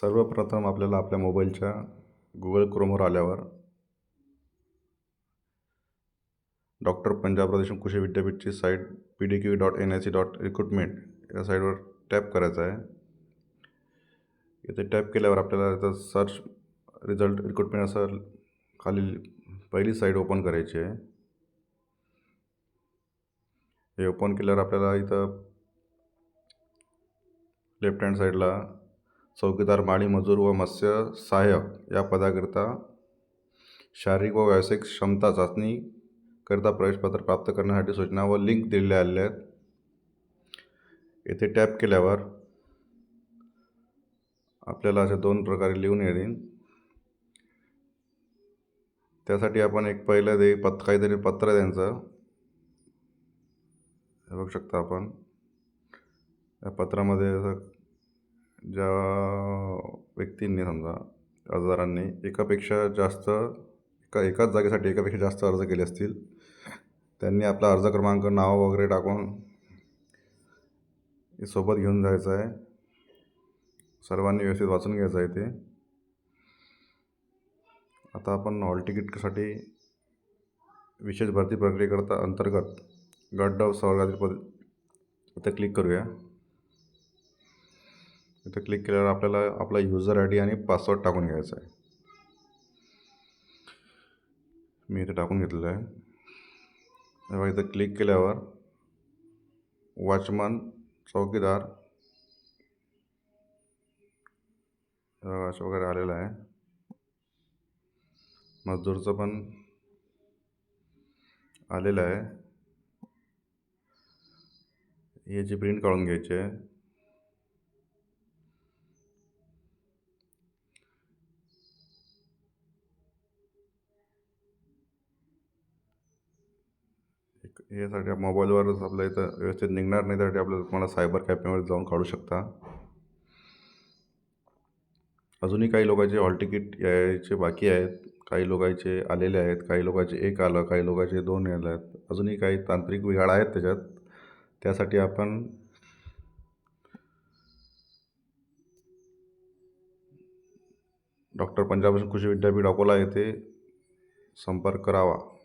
सर्वप्रथम आपल्याला आपल्या मोबाईलच्या गुगल क्रोमवर आल्यावर डॉक्टर पंजाब प्रदेश कृषी विद्यापीठची site P D Q dot N I C dot recruitment या साईटवर टॅप करायचं आहे. इथे टॅप केल्यावर आपल्याला इथं सर्च रिझल्ट रिक्रुटमेंट असं खाली पहिली साईट ओपन करायची आहे. हे ओपन केल्यावर आपल्याला इथं लेफ्ट हँड साईडला चौकीदार माळी मजूर व मत्स्य सहाय्यक या पदाकरिता शारीरिक व व्यावसायिक क्षमता चाचणीकरिता प्रवेशपत्र प्राप्त करण्यासाठी सूचना व लिंक दिलेल्या आलेल्या आहेत. येथे टॅप केल्यावर आपल्याला अशा दोन प्रकारे लिहून येईल त्यासाठी आपण एक पहिलं दे पत काहीतरी पत्र त्यांचं. हे बघू शकता आपण. या पत्रामध्ये असं ज्या व्यक्तींनी समजा अर्जदारांनी एकापेक्षा जास्त एका एकाच जागेसाठी एकापेक्षा जास्त अर्ज केले असतील त्यांनी आपला अर्ज क्रमांक नाव वगैरे टाकून हे सोबत घेऊन जायचं आहे. सर्वांनी व्यवस्थित वाचून घ्यायचं आहे ते. आता आपण हॉल तिकीटसाठी विशेष भरती प्रक्रियेकरता अंतर्गत गट डब संवर्गातील पद इथं क्लिक करूया. इथं क्लिक केल्यावर आपल्याला आपला युजर आय डी आणि पासवर्ड टाकून घ्यायचा आहे. मी इथे टाकून घेतलेलं आहे. तेव्हा इथं क्लिक केल्यावर वॉचमन चौकीदार वगैरे आलेलं आहे. मजदूरचं पण आलेलं आहे. याची प्रिंट काढून घ्यायची आहे. यासाठी मोबाईलवरच आपलं इथं व्यवस्थित निघणार नाही त्यासाठी आपल्याला तुम्हाला सायबर कॅफेमध्ये जाऊन काढू शकता. अजूनही काही लोकांचे हॉल तिकीट यायचे बाकी आहेत. काही लोकांचे आलेले आहेत काही लोकांचे एक आलं काही लोकांचे दोन आले आहेत. अजूनही काही तांत्रिक बिघाड आहेत त्याच्यात. त्यासाठी आपण डॉक्टर पंजाब कृषी विद्यापीठ अकोला येथे संपर्क करावा.